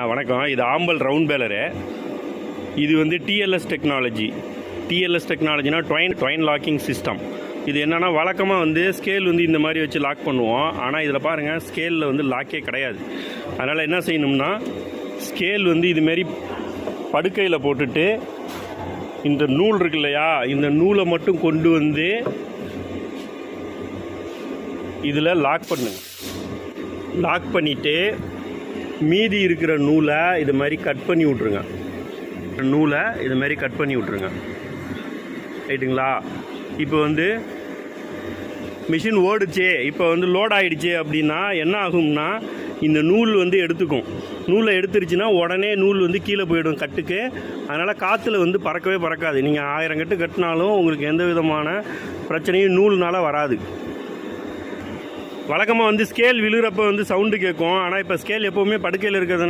ஆ வணக்கம். இது ஆம்பல் ரவுண்ட் பேலரு இது வந்து டிஎல்எஸ் டெக்னாலஜி டிஎல்எஸ் டெக்னாலஜினா ட்வைன் ட்வைன் லாக்கிங் சிஸ்டம் இது என்னென்னா வழக்கமாக வந்து ஸ்கேல் வந்து இந்த மாதிரி வச்சு லாக் பண்ணுவோம். ஆனால் இதில் பாருங்கள் ஸ்கேலில் வந்து லாக்கே கிடையாது. அதனால் என்ன செய்யணும்னா ஸ்கேல் வந்து இதுமாரி படுக்கையில் போட்டுட்டு இந்த நூல் இருக்கு இல்லையா இந்த நூலை மட்டும் கொண்டு வந்து இதில் லாக் பண்ணுங்க. லாக் பண்ணிவிட்டு மீதி இருக்கிற நூலை இது மாதிரி கட் பண்ணி விட்ருங்க நூலை இது மாதிரி கட் பண்ணி விட்ருங்க ரைட்டுங்களா? இப்போ வந்து மிஷின் ஓடுச்சு இப்போ வந்து லோட் ஆகிடுச்சு அப்படின்னா என்ன ஆகும்னா இந்த நூல் வந்து எடுத்துக்கும். நூலை எடுத்துருச்சுன்னா உடனே நூல் வந்து கீழே போயிடும் கட்டுக்கு. அதனால் காற்றுல வந்து பறக்கவே பறக்காது. நீங்கள் ஆயிரம் கட்டு கட்டினாலும் உங்களுக்கு எந்த விதமான பிரச்சனையும் நூல்னால வராது. வழக்கமாக வந்து ஸ்கேல் விழுகிறப்ப வந்து சவுண்டு கேட்கும் ஆனால் இப்போ ஸ்கேல் எப்போவுமே படுக்கையில் இருக்கிறதுனால